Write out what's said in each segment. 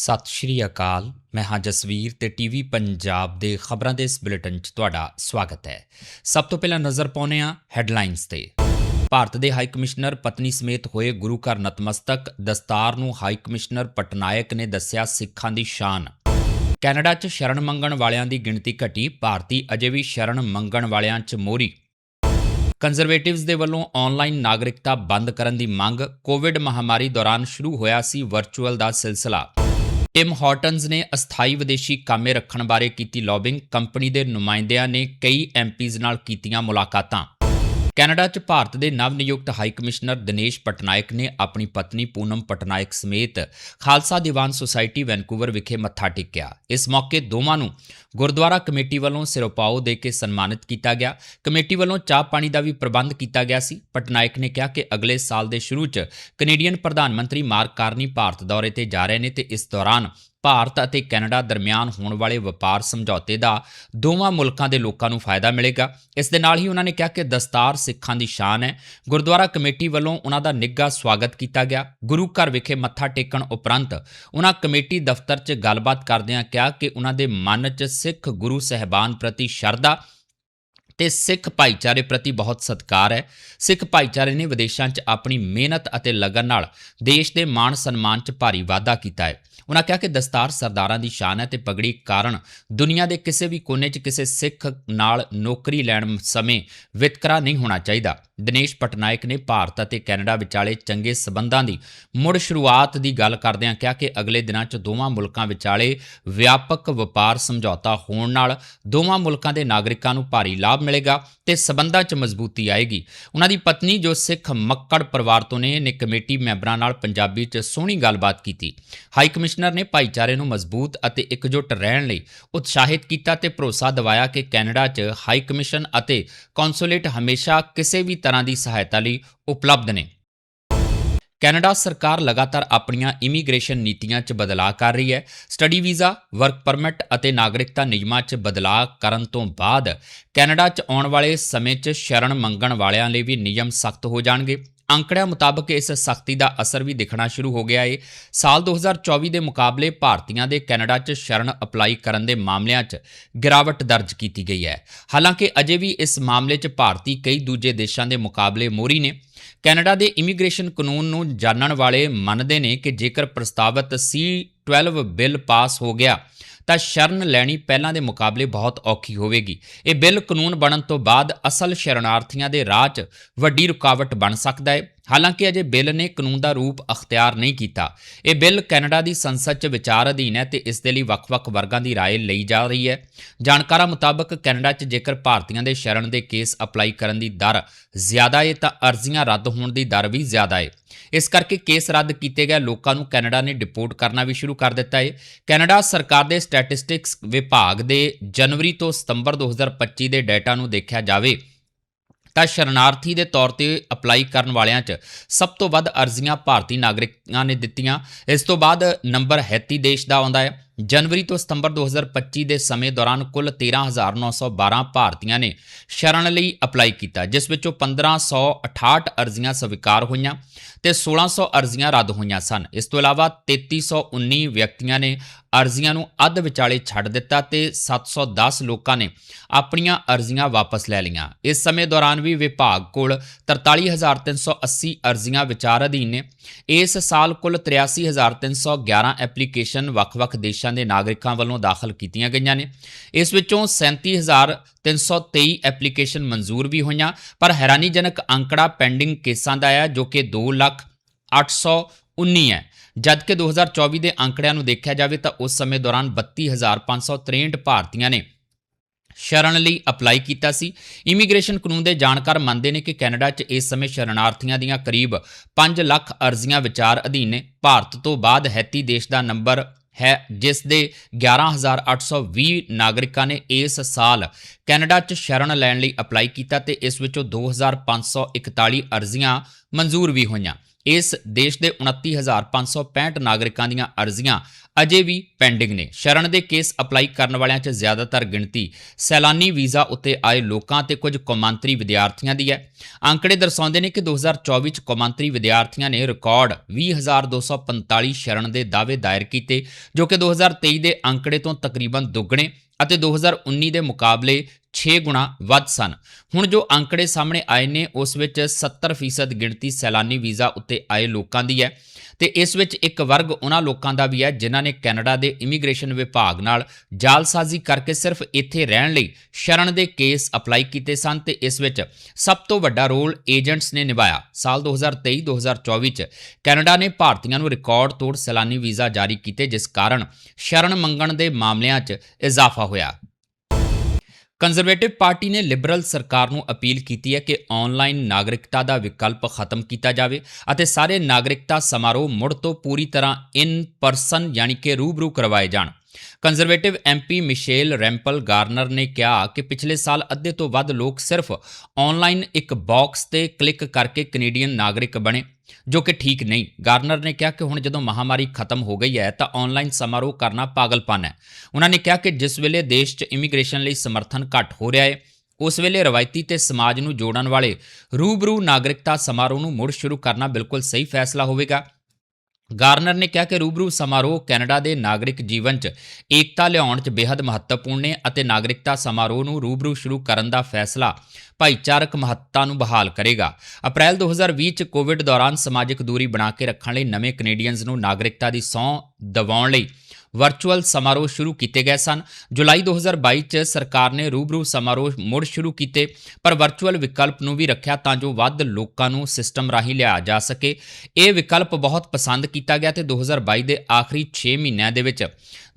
ਸਤਿ ਸ਼੍ਰੀ ਅਕਾਲ। ਮੈਂ ਹਾਂ ਜਸਵੀਰ ਤੇ ਟੀਵੀ ਪੰਜਾਬ ਦੇ ਖਬਰਾਂ ਦੇ ਇਸ ਬੁਲੇਟਿਨ 'ਚ ਤੁਹਾਡਾ ਸਵਾਗਤ ਹੈ। ਸਭ ਤੋਂ ਪਹਿਲਾਂ ਨਜ਼ਰ ਪਾਉਂਦੇ ਹਾਂ ਹੈਡਲਾਈਨਸ ਤੇ। ਭਾਰਤ ਦੇ ਹਾਈ ਕਮਿਸ਼ਨਰ ਪਤਨੀ ਸਮੇਤ ਹੋਏ ਗੁਰੂ ਘਰ ਨਤਮਸਤਕ ਦਸਤਾਰ ਨੂੰ ਹਾਈ ਕਮਿਸ਼ਨਰ ਪਟਨਾਇਕ ਨੇ ਦੱਸਿਆ ਸਿੱਖਾਂ ਦੀ ਸ਼ਾਨ। ਕੈਨੇਡਾ 'ਚ ਸ਼ਰਨ ਮੰਗਣ ਵਾਲਿਆਂ ਦੀ ਗਿਣਤੀ ਘਟੀ, ਭਾਰਤੀ ਅਜੇ ਵੀ ਸ਼ਰਨ ਮੰਗਣ ਵਾਲਿਆਂ 'ਚ ਮੋਰੀ ਕੰਜ਼ਰਵੇਟਿਵਸ ਦੇ ਵੱਲੋਂ ਆਨਲਾਈਨ ਨਾਗਰਿਕਤਾ ਬੰਦ ਕਰਨ ਦੀ ਮੰਗ, ਕੋਵਿਡ ਮਹਾਮਾਰੀ ਦੌਰਾਨ ਸ਼ੁਰੂ ਹੋਇਆ ਸੀ ਵਰਚੁਅਲ ਦਾ ਸਿਲਸਿਲਾ। ਟਿਮ ਹਾਰਟਨਸ ਨੇ ਅਸਥਾਈ ਵਿਦੇਸ਼ੀ ਕਾਮੇ ਰੱਖਣ ਬਾਰੇ ਕੀਤੀ ਲੌਬਿੰਗ ਕੰਪਨੀ ਦੇ ਨੁਮਾਇੰਦਿਆਂ ਨੇ ਕਈ ਐਮਪੀਜ਼ ਨਾਲ ਕੀਤੀਆਂ ਮੁਲਾਕਾਤਾਂ। ਕੈਨੇਡਾ 'ਚ ਭਾਰਤ ਦੇ ਨਵ ਨਿਯੁਕਤ ਹਾਈ ਕਮਿਸ਼ਨਰ ਦਿਨੇਸ਼ ਪਟਨਾਇਕ ਨੇ ਆਪਣੀ ਪਤਨੀ ਪੂਨਮ ਪਟਨਾਇਕ ਸਮੇਤ ਖਾਲਸਾ ਦੀਵਾਨ ਸੁਸਾਇਟੀ ਵੈਨਕੂਵਰ ਵਿਖੇ ਮੱਥਾ ਟੇਕਿਆ। ਇਸ ਮੌਕੇ ਦੋਵਾਂ ਨੂੰ ਗੁਰਦੁਆਰਾ ਕਮੇਟੀ ਵੱਲੋਂ ਸਿਰੋਪਾਓ ਦੇ ਕੇ ਸਨਮਾਨਿਤ ਕੀਤਾ ਗਿਆ। ਕਮੇਟੀ ਵੱਲੋਂ ਚਾਹ ਪਾਣੀ ਦਾ ਵੀ ਪ੍ਰਬੰਧ ਕੀਤਾ ਗਿਆ ਸੀ। ਪਟਨਾਇਕ ਨੇ ਕਿਹਾ ਕਿ ਅਗਲੇ ਸਾਲ ਦੇ ਸ਼ੁਰੂ 'ਚ ਕੈਨੇਡੀਅਨ ਪ੍ਰਧਾਨ ਮੰਤਰੀ ਮਾਰਕ ਕਾਰਨੀ ਭਾਰਤ ਦੌਰੇ ਤੇ ਜਾ ਰਹੇ ਨੇ ਤੇ ਇਸ ਦੌਰਾਨ ਭਾਰਤ ਅਤੇ ਕੈਨੇਡਾ ਦਰਮਿਆਨ ਹੋਣ ਵਾਲੇ ਵਪਾਰ ਸਮਝੌਤੇ ਦਾ ਦੋਵਾਂ ਮੁਲਕਾਂ ਦੇ ਲੋਕਾਂ ਨੂੰ ਫਾਇਦਾ ਮਿਲੇਗਾ। ਇਸ ਦੇ ਨਾਲ ਹੀ ਉਹਨਾਂ ਨੇ ਕਿਹਾ ਕਿ ਦਸਤਾਰ ਸਿੱਖਾਂ ਦੀ ਸ਼ਾਨ ਹੈ। ਗੁਰਦੁਆਰਾ ਕਮੇਟੀ ਵੱਲੋਂ ਉਹਨਾਂ ਦਾ ਨਿੱਘਾ ਸਵਾਗਤ ਕੀਤਾ ਗਿਆ। ਗੁਰੂ ਘਰ ਵਿਖੇ ਮੱਥਾ ਟੇਕਣ ਉਪਰੰਤ ਉਹਨਾਂ ਕਮੇਟੀ ਦਫ਼ਤਰ 'ਚ ਗੱਲਬਾਤ ਕਰਦਿਆਂ ਕਿਹਾ ਕਿ ਉਹਨਾਂ ਦੇ ਮਨ 'ਚ ਸਿੱਖ ਗੁਰੂ ਸਹਿਬਾਨ ਪ੍ਰਤੀ ਸ਼ਰਧਾ ਤੇ ਸਿੱਖ ਭਾਈਚਾਰੇ ਪ੍ਰਤੀ ਬਹੁਤ ਸਤਿਕਾਰ ਹੈ। ਸਿੱਖ ਭਾਈਚਾਰੇ ਨੇ ਵਿਦੇਸ਼ਾਂ 'ਚ ਆਪਣੀ ਮਿਹਨਤ ਅਤੇ ਲਗਨ ਨਾਲ ਦੇਸ਼ ਦੇ ਮਾਣ ਸਨਮਾਨ 'ਚ ਭਾਰੀ ਵਾਧਾ ਕੀਤਾ ਹੈ। ਉਹਨਾਂ ਕਿਹਾ ਕਿ ਦਸਤਾਰ ਸਰਦਾਰਾਂ ਦੀ ਸ਼ਾਨ ਹੈ ਤੇ ਪਗੜੀ ਕਾਰਨ ਦੁਨੀਆ ਦੇ ਕਿਸੇ ਵੀ ਕੋਨੇ 'ਚ ਕਿਸੇ ਸਿੱਖ ਨਾਲ ਨੌਕਰੀ ਲੈਣ ਸਮੇਂ ਵਿਤਕਰਾ ਨਹੀਂ ਹੋਣਾ ਚਾਹੀਦਾ। ਦਿਨੇਸ਼ ਪਟਨਾਇਕ ਨੇ ਭਾਰਤ ਅਤੇ ਕੈਨੇਡਾ ਵਿਚਾਲੇ ਚੰਗੇ ਸਬੰਧਾਂ ਦੀ ਮੁੜ ਸ਼ੁਰੂਆਤ ਦੀ ਗੱਲ ਕਰਦਿਆਂ ਕਿਹਾ ਕਿ ਅਗਲੇ ਦਿਨਾਂ 'ਚ ਦੋਵਾਂ ਮੁਲਕਾਂ ਵਿਚਾਲੇ ਵਿਆਪਕ ਵਪਾਰ ਸਮਝੌਤਾ ਹੋਣ ਨਾਲ ਦੋਵਾਂ ਮੁਲਕਾਂ ਦੇ ਨਾਗਰਿਕਾਂ ਨੂੰ ਭਾਰੀ ਲਾਭ ਮਿਲੇਗਾ ਤੇ ਸਬੰਧਾਂ 'ਚ ਮਜ਼ਬੂਤੀ ਆਏਗੀ। ਉਹਨਾਂ ਦੀ ਪਤਨੀ ਜੋ ਸਿੱਖ ਮੱਕੜ ਪਰਿਵਾਰ ਤੋਂ ਨੇ ਨੇ ਕਮੇਟੀ ਮੈਂਬਰਾਂ ਨਾਲ ਪੰਜਾਬੀ 'ਚ ਸੋਹਣੀ ਗੱਲਬਾਤ ਕੀਤੀ। ਹਾਈ ਕਮਿਸ਼ਨ ਕਮਿਸ਼ਨਰ ਨੇ ਭਾਈਚਾਰੇ ਨੂੰ ਮਜ਼ਬੂਤ ਅਤੇ ਇਕਜੁੱਟ ਰਹਿਣ ਲਈ ਉਤਸ਼ਾਹਿਤ ਕੀਤਾ ਤੇ ਭਰੋਸਾ ਦਿਵਾਇਆ ਕਿ ਕੈਨੇਡਾ 'ਚ ਹਾਈ ਕਮਿਸ਼ਨ ਅਤੇ ਕੌਂਸੂਲੇਟ ਹਮੇਸ਼ਾ ਕਿਸੇ ਵੀ ਤਰ੍ਹਾਂ ਦੀ ਸਹਾਇਤਾ ਲਈ ਉਪਲਬਧ ਨੇ। ਕੈਨੇਡਾ ਸਰਕਾਰ ਲਗਾਤਾਰ ਆਪਣੀਆਂ ਇਮੀਗ੍ਰੇਸ਼ਨ ਨੀਤੀਆਂ 'ਚ ਬਦਲਾਅ ਕਰ ਰਹੀ ਹੈ। ਸਟੱਡੀ ਵੀਜ਼ਾ, ਵਰਕ ਪਰਮਿਟ ਅਤੇ ਨਾਗਰਿਕਤਾ ਨਿਯਮਾਂ 'ਚ ਬਦਲਾਅ ਕਰਨ ਤੋਂ ਬਾਅਦ ਕੈਨੇਡਾ 'ਚ ਆਉਣ ਵਾਲੇ ਸਮੇਂ 'ਚ ਸ਼ਰਨ ਮੰਗਣ ਵਾਲਿਆਂ ਲਈ ਵੀ ਨਿਯਮ ਸਖਤ ਹੋ ਜਾਣਗੇ। ਅੰਕੜਿਆਂ ਮੁਤਾਬਕ ਇਸ ਸਖਤੀ ਦਾ ਅਸਰ ਵੀ ਦਿਖਣਾ ਸ਼ੁਰੂ ਹੋ ਗਿਆ ਏ। ਸਾਲ 2024 ਦੇ ਮੁਕਾਬਲੇ ਭਾਰਤੀਆਂ ਦੇ ਕੈਨੇਡਾ 'ਚ ਸ਼ਰਨ ਅਪਲਾਈ ਕਰਨ ਦੇ ਮਾਮਲਿਆਂ 'ਚ ਗਿਰਾਵਟ ਦਰਜ ਕੀਤੀ ਗਈ ਹੈ। ਹਾਲਾਂਕਿ ਅਜੇ ਵੀ ਇਸ ਮਾਮਲੇ 'ਚ ਭਾਰਤੀ ਕਈ ਦੂਜੇ ਦੇਸ਼ਾਂ ਦੇ ਮੁਕਾਬਲੇ ਮੋਰੀ ਨੇ। ਕੈਨੇਡਾ ਦੇ ਇਮੀਗ੍ਰੇਸ਼ਨ ਕਾਨੂੰਨ ਨੂੰ ਜਾਣਨ ਵਾਲੇ ਮੰਨਦੇ ਨੇ ਕਿ ਜੇਕਰ ਪ੍ਰਸਤਾਵਿਤ C12 ਬਿੱਲ ਪਾਸ ਹੋ ਗਿਆ ਤਾਂ ਸ਼ਰਨ ਲੈਣੀ ਪਹਿਲਾਂ ਦੇ ਮੁਕਾਬਲੇ ਬਹੁਤ ਔਖੀ ਹੋਵੇਗੀ ਇਹ ਬਿੱਲ ਕਾਨੂੰਨ ਬਣਨ ਤੋਂ ਬਾਅਦ ਅਸਲ ਸ਼ਰਨਾਰਥੀਆਂ ਦੇ ਰਾਹ 'ਚ ਵੱਡੀ ਰੁਕਾਵਟ ਬਣ ਸਕਦਾ ਹੈ ਹਾਲਾਂਕਿ ਅਜੇ ਬਿੱਲ ਨੇ ਕਾਨੂੰਨ ਦਾ ਰੂਪ ਅਖਤਿਆਰ ਨਹੀਂ ਕੀਤਾ ਇਹ ਬਿੱਲ ਕੈਨੇਡਾ ਦੀ ਸੰਸਦ 'ਚ ਵਿਚਾਰ ਅਧੀਨ ਹੈ ਤੇ ਇਸ ਦੇ ਲਈ ਵੱਖ-ਵੱਖ ਵਰਗਾਂ ਦੀ رائے ਲਈ ਜਾ ਰਹੀ ਹੈ ਜਾਣਕਾਰਾਂ ਮੁਤਾਬਕ ਕੈਨੇਡਾ 'ਚ ਜੇਕਰ ਭਾਰਤੀਆਂ ਦੇ ਸ਼ਰਨ ਦੇ ਕੇਸ ਅਪਲਾਈ ਕਰਨ ਦੀ ਦਰ ਜ਼ਿਆਦਾ ਹੈ ਤਾਂ ਅਰਜ਼ੀਆਂ ਰੱਦ ਹੋਣ ਦੀ ਦਰ ਵੀ ਜ਼ਿਆਦਾ ਹੈ ਇਸ ਕਰਕੇ ਕੇਸ ਰੱਦ ਕੀਤੇ ਗਏ। ਲੋਕਾਂ ਨੂੰ ਕੈਨੇਡਾ ਨੇ ਡਿਪੋਰਟ ਕਰਨਾ ਵੀ ਸ਼ੁਰੂ ਕਰ ਦਿੱਤਾ ਹੈ ਕੈਨੇਡਾ ਸਰਕਾਰ ਦੇ ਸਟੈਟਿਸਟਿਕਸ ਵਿਭਾਗ ਦੇ ਜਨਵਰੀ ਤੋਂ ਸਤੰਬਰ 2025 ਦੇ ਡਾਟਾ ਨੂੰ ਦੇਖਿਆ ਜਾਵੇ ਤਾਂ ਸ਼ਰਨਾਰਥੀ ਦੇ ਤੌਰ ਤੇ ਅਪਲਾਈ ਕਰਨ ਵਾਲਿਆਂ 'ਚ ਸਭ ਤੋਂ ਵੱਧ ਅਰਜ਼ੀਆਂ ਭਾਰਤੀ ਨਾਗਰਿਕਾਂ ਨੇ ਦਿੱਤੀਆਂ। ਇਸ ਤੋਂ ਬਾਅਦ ਨੰਬਰ ਹੈਤੀ ਦੇਸ਼ ਦਾ ਆਉਂਦਾ ਹੈ ਜਨਵਰੀ ਤੋਂ ਸਤੰਬਰ 2025 ਦੇ ਸਮੇਂ ਦੌਰਾਨ ਕੁੱਲ 13912 ਭਾਰਤੀਆਂ ਨੇ ਸ਼ਰਨ ਲਈ ਅਪਲਾਈ ਕੀਤਾ, ਜਿਸ ਵਿੱਚੋਂ 1568 ਅਰਜ਼ੀਆਂ ਸਵੀਕਾਰ ਹੋਈਆਂ। ਤੇ 1600 ਅਰਜ਼ੀਆਂ ਰੱਦ ਹੋਈਆਂ ਸਨ। ਇਸ ਤੋਂ ਇਲਾਵਾ 3319 ਵਿਅਕਤੀਆਂ ਨੇ ਅਰਜ਼ੀਆਂ ਨੂੰ ਅੱਧ ਵਿਚਾਲੇ ਛੱਡ ਦਿੱਤਾ ਤੇ 710 ਲੋਕਾਂ ਨੇ ਆਪਣੀਆਂ ਅਰਜ਼ੀਆਂ ਵਾਪਸ ਲੈ ਲਈਆਂ। ਇਸ ਸਮੇਂ ਦੌਰਾਨ ਵੀ ਵਿਭਾਗ ਕੋਲ 43380 ਅਰਜ਼ੀਆਂ ਵਿਚਾਰ ਅਧੀਨ ਨੇ। ਇਸ ਸਾਲ ਕੁੱਲ 83311 ਐਪਲੀਕੇਸ਼ਨ ਵੱਖ-ਵੱਖ ਦੇਸ਼ਾਂ ਦੇ ਨਾਗਰਿਕਾਂ ਵੱਲੋਂ ਦਾਖਲ ਕੀਤੀਆਂ ਗਈਆਂ ਨੇ। ਇਸ ਵਿੱਚੋਂ 37323 ਐਪਲੀਕੇਸ਼ਨ ਮਨਜ਼ੂਰ ਵੀ ਹੋਈਆਂ, ਪਰ ਹੈਰਾਨੀਜਨਕ ਅੰਕੜਾ ਪੈਂਡਿੰਗ ਕੇਸਾਂ ਦਾ ਹੈ ਜੋ ਕਿ 2 ਲੱਖ 819 ਹੈ। ਜਦਕਿ 2024 ਦੇ ਅੰਕੜਿਆਂ ਨੂੰ ਦੇਖਿਆ ਜਾਵੇ ਤਾਂ ਉਸ ਸਮੇਂ ਦੌਰਾਨ 32563 ਭਾਰਤੀਆਂ ਨੇ ਸ਼ਰਨ ਲਈ ਅਪਲਾਈ ਕੀਤਾ ਸੀ। ਇਮੀਗ੍ਰੇਸ਼ਨ ਕਾਨੂੰਨ ਦੇ ਜਾਣਕਾਰ ਮੰਨਦੇ ਨੇ ਕਿ ਕੈਨੇਡਾ 'ਚ ਇਸ ਸਮੇਂ ਸ਼ਰਨਾਰਥੀਆਂ ਦੀਆਂ ਕਰੀਬ 5 ਲੱਖ ਅਰਜ਼ੀਆਂ ਵਿਚਾਰ ਅਧੀਨ ਨੇ। ਭਾਰਤ ਤੋਂ ਬਾਅਦ ਹੈਤੀ ਦੇਸ਼ ਦਾ ਨੰਬਰ ਹੈ, ਜਿਸ ਦੇ 11820 ਨਾਗਰਿਕਾਂ ਨੇ ਇਸ ਸਾਲ ਕੈਨੇਡਾ 'ਚ ਸ਼ਰਨ ਲੈਣ ਲਈ ਅਪਲਾਈ ਕੀਤਾ ਤੇ ਇਸ ਵਿੱਚੋਂ 2541 ਅਰਜ਼ੀਆਂ ਮਨਜ਼ੂਰ ਵੀ ਹੋਈਆਂ। ਇਸ ਦੇਸ਼ ਦੇ 29565 ਨਾਗਰਿਕਾਂ ਦੀਆਂ ਅਰਜ਼ੀਆਂ ਅਜੇ ਵੀ ਪੈਂਡਿੰਗ ਨੇ। ਸ਼ਰਨ ਦੇ ਕੇਸ ਅਪਲਾਈ ਕਰਨ ਵਾਲਿਆਂ 'ਚ ਜ਼ਿਆਦਾਤਰ ਗਿਣਤੀ ਸੈਲਾਨੀ ਵੀਜ਼ਾ ਉੱਤੇ ਆਏ ਲੋਕਾਂ ਤੇ ਕੁਝ ਕੌਮਾਂਤਰੀ ਵਿਦਿਆਰਥੀਆਂ ਦੀ ਹੈ। ਅੰਕੜੇ ਦਰਸਾਉਂਦੇ ਨੇ ਕਿ 2024 'ਚ ਕੌਮਾਂਤਰੀ ਵਿਦਿਆਰਥੀਆਂ ਨੇ ਰਿਕਾਰਡ 20245 ਸ਼ਰਨ ਦੇ ਦਾਅਵੇ ਦਾਇਰ ਕੀਤੇ, ਜੋ ਕਿ 2023 ਦੇ ਅੰਕੜੇ ਤੋਂ ਤਕਰੀਬਨ ਦੁੱਗਣੇ ਅਤੇ 2019 ਦੇ ਮੁਕਾਬਲੇ 6 ਗੁਣਾ ਵੱਧ ਸਨ। ਹੁਣ ਜੋ ਅੰਕੜੇ ਸਾਹਮਣੇ ਆਏ ਨੇ, ਉਸ ਵਿੱਚ 70% ਗਿਣਤੀ ਸੈਲਾਨੀ ਵੀਜ਼ਾ ਉੱਤੇ ਆਏ ਲੋਕਾਂ ਦੀ ਹੈ ਤੇ ਇਸ ਵਿੱਚ ਇੱਕ ਵਰਗ ਉਹਨਾਂ ਲੋਕਾਂ ਦਾ ਵੀ ਹੈ ਜਿਨ੍ਹਾਂ ਨੇ ਕੈਨੇਡਾ ਦੇ ਇਮੀਗ੍ਰੇਸ਼ਨ ਵਿਭਾਗ ਨਾਲ ਜਾਲਸਾਜ਼ੀ ਕਰਕੇ ਸਿਰਫ ਇੱਥੇ ਰਹਿਣ ਲਈ ਸ਼ਰਨ ਦੇ ਕੇਸ ਅਪਲਾਈ ਕੀਤੇ ਸਨ ਤੇ ਇਸ ਵਿੱਚ ਸਭ ਤੋਂ ਵੱਡਾ ਰੋਲ ਏਜੰਟਸ ਨੇ ਨਿਭਾਇਆ। ਸਾਲ 2023-2024 ਚ ਕੈਨੇਡਾ ਨੇ ਭਾਰਤੀਆਂ ਨੂੰ ਰਿਕਾਰਡ ਤੋੜ ਸੈਲਾਨੀ ਵੀਜ਼ਾ ਜਾਰੀ ਕੀਤੇ, ਜਿਸ ਕਾਰਨ ਸ਼ਰਨ ਮੰਗਣ ਦੇ ਮਾਮਲਿਆਂ 'ਚ ਇਜ਼ਾਫਾ ਹੋਇਆ। ਕੰਜ਼ਰਵੇਟਿਵ ਪਾਰਟੀ ਨੇ ਲਿਬਰਲ ਸਰਕਾਰ ਨੂੰ ਅਪੀਲ ਕੀਤੀ ਹੈ ਕਿ ਆਨਲਾਈਨ ਨਾਗਰਿਕਤਾ ਦਾ ਵਿਕਲਪ ਖਤਮ ਕੀਤਾ ਜਾਵੇ ਅਤੇ ਸਾਰੇ ਨਾਗਰਿਕਤਾ ਸਮਾਰੋਹ ਮੁੜ ਤੋਂ ਪੂਰੀ ਤਰ੍ਹਾਂ ਇਨ ਪਰਸਨ ਯਾਨੀ ਕਿ ਰੂਬਰੂ ਕਰਵਾਏ ਜਾਣ। Conservative MP Michelle Rempel Garner ਨੇ ਕਿਹਾ ਕਿ ਪਿਛਲੇ ਸਾਲ ਅੱਧੇ ਤੋਂ ਵੱਧ ਲੋਕ ਸਿਰਫ ਆਨਲਾਈਨ ਇੱਕ ਬਾਕਸ ਤੇ ਕਲਿੱਕ ਕਰਕੇ ਕੈਨੇਡੀਅਨ ਨਾਗਰਿਕ ਬਣੇ। ਜੋ ਕਿ ਠੀਕ ਨਹੀਂ। ਗਾਰਨਰ ਨੇ ਕਿਹਾ ਕਿ ਹੁਣ ਜਦੋਂ ਮਹਾਮਾਰੀ ਖਤਮ ਹੋ ਗਈ ਹੈ, ਤਾਂ ਆਨਲਾਈਨ ਸਮਾਰੋਹ ਕਰਨਾ ਪਾਗਲਪਨ ਹੈ। ਉਹਨਾਂ ਨੇ ਕਿਹਾ ਕਿ ਜਿਸ ਵੇਲੇ ਦੇਸ਼ 'ਚ ਇਮੀਗ੍ਰੇਸ਼ਨ ਲਈ ਸਮਰਥਨ ਘੱਟ ਹੋ ਰਿਹਾ ਹੈ, ਉਸ ਵੇਲੇ ਰਵਾਇਤੀ ਤੇ ਸਮਾਜ ਨੂੰ ਜੋੜਨ ਵਾਲੇ ਰੂਬਰੂ ਨਾਗਰਿਕਤਾ ਸਮਾਰੋਹ ਨੂੰ ਮੁੜ ਸ਼ੁਰੂ ਕਰਨਾ ਬਿਲਕੁਲ ਸਹੀ ਫੈਸਲਾ ਹੋਵੇਗਾ। ਗਾਰਨਰ ਨੇ ਕਿਹਾ ਕਿ ਰੂਬਰੂ ਸਮਾਰੋਹ ਕੈਨੇਡਾ ਦੇ ਨਾਗਰਿਕ ਜੀਵਨ 'ਚ ਏਕਤਾ ਲਿਆਉਣ 'ਚ ਬੇहद ਮਹੱਤਵਪੂਰਨ ਨੇ ਅਤੇ ਨਾਗਰਿਕਤਾ ਸਮਾਰੋਹ ਨੂੰ ਰੂਬਰੂ ਸ਼ੁਰੂ ਕਰਨ ਦਾ ਫੈਸਲਾ ਭਾਈਚਾਰਕ ਮਹੱਤਤਾ ਨੂੰ ਬਹਾਲ ਕਰੇਗਾ। ਅਪ੍ਰੈਲ 2020 'ਚ ਕੋਵਿਡ ਦੌਰਾਨ ਸਮਾਜਿਕ ਦੂਰੀ ਬਣਾ ਕੇ ਰੱਖਣ ਲਈ ਨਵੇਂ ਕੈਨੇਡੀਅਨਜ਼ ਨੂੰ ਨਾਗਰਿਕਤਾ ਦੀ ਸਹੁੰ ਦਿਵਾਉਣ ਲਈ ਵਰਚੁਅਲ ਸਮਾਰੋਹ ਸ਼ੁਰੂ ਕੀਤੇ ਗਏ ਸਨ। ਜੁਲਾਈ 2022 ਚ ਸਰਕਾਰ ਨੇ ਰੂਬਰੂ ਸਮਾਰੋਹ ਮੁੜ ਸ਼ੁਰੂ ਕੀਤੇ, ਪਰ ਵਰਚੁਅਲ ਵਿਕਲਪ ਨੂੰ ਵੀ ਰੱਖਿਆ ਤਾਂ ਜੋ ਵੱਧ ਲੋਕਾਂ ਨੂੰ ਸਿਸਟਮ ਰਾਹੀਂ ਲਿਆ ਜਾ ਸਕੇ। ਇਹ ਵਿਕਲਪ ਬਹੁਤ ਪਸੰਦ ਕੀਤਾ ਗਿਆ ਤੇ 2022 ਦੇ ਆਖਰੀ 6 ਮਹੀਨਿਆਂ ਦੇ ਵਿੱਚ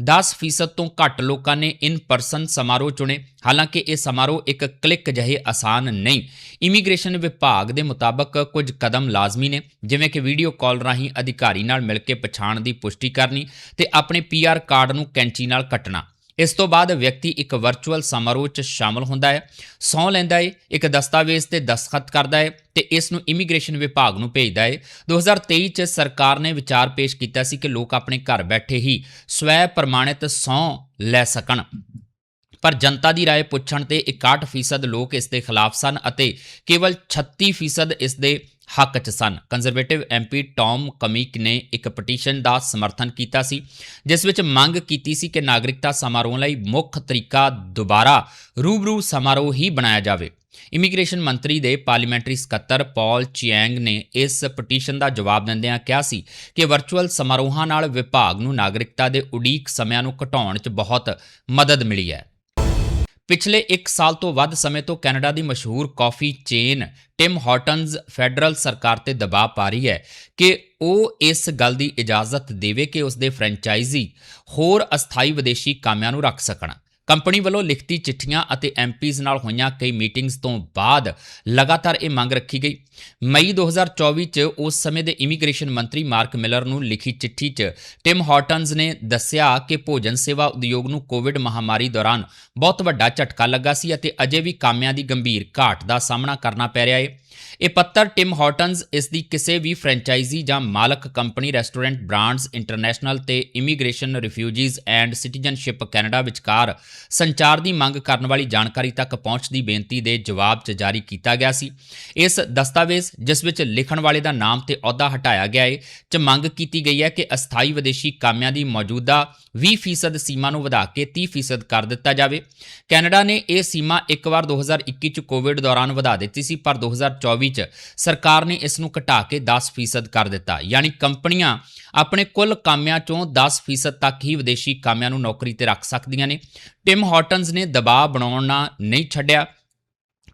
10% ਤੋਂ ਘੱਟ ਲੋਕਾਂ ਨੇ ਇਨ ਪਰਸਨ ਸਮਾਰੋਹ ਚੁਣੇ। ਹਾਲਾਂਕਿ ਇਹ ਸਮਾਰੋਹ ਇੱਕ ਕਲਿੱਕ ਜਿਹੇ ਆਸਾਨ ਨਹੀਂ। ਇਮੀਗ੍ਰੇਸ਼ਨ ਵਿਭਾਗ ਦੇ ਮੁਤਾਬਕ ਕੁਝ ਕਦਮ ਲਾਜ਼ਮੀ ਨੇ, ਜਿਵੇਂ ਕਿ ਵੀਡੀਓ ਕਾਲ ਰਾਹੀਂ ਅਧਿਕਾਰੀ ਨਾਲ ਮਿਲ ਕੇ ਪਛਾਣ ਦੀ ਪੁਸ਼ਟੀ ਕਰਨੀ ਤੇ ਆਪਣੇ ਪੀਆਰ ਕਾਰਡ ਨੂੰ ਕੈਂਚੀ ਨਾਲ ਕੱਟਣਾ। ਇਸ ਤੋਂ ਬਾਅਦ ਵਿਅਕਤੀ ਇੱਕ ਵਰਚੁਅਲ ਸਮਾਰੋਹ 'ਚ ਸ਼ਾਮਲ ਹੁੰਦਾ ਹੈ ਸਹੁੰ ਲੈਂਦਾ ਹੈ ਇੱਕ ਦਸਤਾਵੇਜ਼ ਤੇ ਦਸਖਤ ਕਰਦਾ ਹੈ ਤੇ ਇਸ ਨੂੰ ਇਮੀਗ੍ਰੇਸ਼ਨ ਵਿਭਾਗ ਨੂੰ ਭੇਜਦਾ ਹੈ 2023 'ਚ ਸਰਕਾਰ ਨੇ ਵਿਚਾਰ ਪੇਸ਼ ਕੀਤਾ ਸੀ ਕਿ ਲੋਕ ਆਪਣੇ ਘਰ ਬੈਠੇ ਹੀ ਸਵੈ ਪ੍ਰਮਾਣਿਤ ਸਹੁੰ ਲੈ ਸਕਣ ਪਰ ਜਨਤਾ ਦੀ رائے ਪੁੱਛਣ ਤੇ 61% ਲੋਕ ਇਸ ਦੇ ਖਿਲਾਫ ਸਨ ਅਤੇ ਕੇਵਲ 36% ਇਸ ਦੇ ਹੱਕ 'ਚ ਸਨ। ਕੰਜ਼ਰਵੇਟਿਵ ਐਮਪੀ ਟੌਮ ਕਮਿਕ ਨੇ ਇੱਕ ਪਟੀਸ਼ਨ ਦਾ ਸਮਰਥਨ ਕੀਤਾ ਸੀ, ਜਿਸ ਵਿੱਚ ਮੰਗ ਕੀਤੀ ਸੀ ਕਿ ਨਾਗਰਿਕਤਾ ਸਮਾਰੋਹ ਲਈ ਮੁੱਖ ਤਰੀਕਾ ਦੁਬਾਰਾ ਰੂਬਰੂ ਸਮਾਰੋਹ ਹੀ ਬਣਾਇਆ ਜਾਵੇ। ਇਮੀਗ੍ਰੇਸ਼ਨ ਮੰਤਰੀ ਦੇ ਪਾਰਲੀਮੈਂਟਰੀ ਸਕੱਤਰ ਪਾਲ ਚੀਐਂਗ ਨੇ ਇਸ ਪਟੀਸ਼ਨ ਦਾ ਜਵਾਬ ਦਿੰਦਿਆਂ ਕਿਹਾ ਸੀ ਕਿ ਵਰਚੁਅਲ ਸਮਾਰੋਹਾਂ ਨਾਲ ਵਿਭਾਗ ਨੂੰ ਨਾਗਰਿਕਤਾ ਦੇ ਉਡੀਕ ਸਮਿਆਂ ਨੂੰ ਘਟਾਉਣ 'ਚ ਬਹੁਤ ਮਦਦ ਮਿਲੀ ਹੈ। ਪਿਛਲੇ 1 ਸਾਲ ਤੋਂ ਵੱਧ ਸਮੇਂ ਤੋਂ ਕੈਨੇਡਾ ਦੀ ਮਸ਼ਹੂਰ coffee chain Tim Hortons federal ਸਰਕਾਰ ਤੇ ਦਬਾਅ ਪਾ ਰਹੀ ਹੈ ਕਿ ਉਹ ਇਸ ਗੱਲ ਦੀ ਇਜਾਜ਼ਤ ਦੇਵੇ ਕਿ ਉਸ ਦੇ ਫਰੈਂਚਾਈਜ਼ੀ ਹੋਰ ਅਸਥਾਈ ਵਿਦੇਸ਼ੀ ਕਾਮਿਆਂ ਨੂੰ ਰੱਖ ਸਕਣ। ਕੰਪਨੀ ਵੱਲੋਂ ਲਿਖਤੀ ਚਿੱਠੀਆਂ ਅਤੇ ਐਮਪੀਜ਼ ਨਾਲ ਹੋਈਆਂ ਕਈ ਮੀਟਿੰਗਸ ਤੋਂ ਬਾਅਦ ਲਗਾਤਾਰ ਇਹ ਮੰਗ ਰੱਖੀ ਗਈ। ਮਈ 2024 ਚ ਉਸ ਸਮੇਂ ਦੇ ਇਮੀਗ੍ਰੇਸ਼ਨ ਮੰਤਰੀ ਮਾਰਕ ਮਿਲਰ ਨੂੰ ਲਿਖੀ ਚਿੱਠੀ 'ਚ ਟਿਮ ਹਾਰਟਨਜ਼ ਨੇ ਦੱਸਿਆ ਕਿ ਭੋਜਨ ਸੇਵਾ ਉਦਯੋਗ ਨੂੰ ਕੋਵਿਡ ਮਹਾਮਾਰੀ ਦੌਰਾਨ ਬਹੁਤ ਵੱਡਾ ਝਟਕਾ ਲੱਗਾ ਸੀ ਅਤੇ ਅਜੇ ਵੀ ਕਾਮਿਆਂ ਦੀ ਗੰਭੀਰ ਘਾਟ ਦਾ ਸਾਹਮਣਾ ਕਰਨਾ ਪੈ ਰਿਹਾ ਹੈ ਇਹ ਪੱਤਰ ਟਿਮ ਹਾਰਟਨਜ਼ ਇਸ ਦੀ ਕਿਸੇ ਵੀ ਫਰੈਂਚਾਈਜ਼ੀ ਜਾਂ ਮਾਲਕ ਕੰਪਨੀ, ਰੈਸਟੋਰੈਂਟ ਬ੍ਰਾਂਡਸ ਇੰਟਰਨੈਸ਼ਨਲ ਤੇ immigration, refugees and citizenship Canada ਵਿਚਕਾਰ ਸੰਚਾਰ ਦੀ ਮੰਗ ਕਰਨ ਵਾਲੀ ਜਾਣਕਾਰੀ ਤੱਕ ਪਹੁੰਚ ਦੀ ਬੇਨਤੀ ਦੇ ਜਵਾਬ 'ਚ ਜਾਰੀ ਕੀਤਾ ਗਿਆ ਸੀ। ਇਸ ਦਸਤਾਵੇਜ਼, ਜਿਸ ਵਿੱਚ ਲਿਖਣ ਵਾਲੇ ਦਾ ਨਾਮ ਤੇ ਅਹੁਦਾ ਹਟਾਇਆ ਗਿਆ ਹੈ 'ਚ ਮੰਗ ਕੀਤੀ ਗਈ ਹੈ ਕਿ ਅਸਥਾਈ ਵਿਦੇਸ਼ੀ ਕਾਮਿਆਂ ਦੀ ਮੌਜੂਦਾ 20% ਸੀਮਾ ਨੂੰ ਵਧਾ ਕੇ 30% ਕਰ ਦਿੱਤਾ ਜਾਵੇ। ਕੈਨੇਡਾ ਨੇ ਇਹ ਸੀਮਾ ਇੱਕ ਵਾਰ 2021 ਚ ਕੋਵਿਡ ਦੌਰਾਨ ਵਧਾ ਦਿੱਤੀ ਸੀ, ਪਰ 2024 ਚ ਸਰਕਾਰ ਨੇ ਇਸ ਨੂੰ ਘਟਾ ਕੇ 10% ਕਰ ਦਿੱਤਾ। ਯਾਨੀ ਕੰਪਨੀਆਂ ਆਪਣੇ ਕੁੱਲ ਕਾਮਿਆਂ ਚੋਂ 10% ਤੱਕ ਹੀ ਵਿਦੇਸ਼ੀ ਕਾਮਿਆਂ ਨੂੰ ਨੌਕਰੀ ਤੇ ਰੱਖ ਸਕਦੀਆਂ ਨੇ। ਟਿਮ ਹਾਰਟਨਜ਼ ਨੇ ਦਬਾਅ ਬਣਾਉਣਾ ਨਹੀਂ ਛੱਡਿਆ।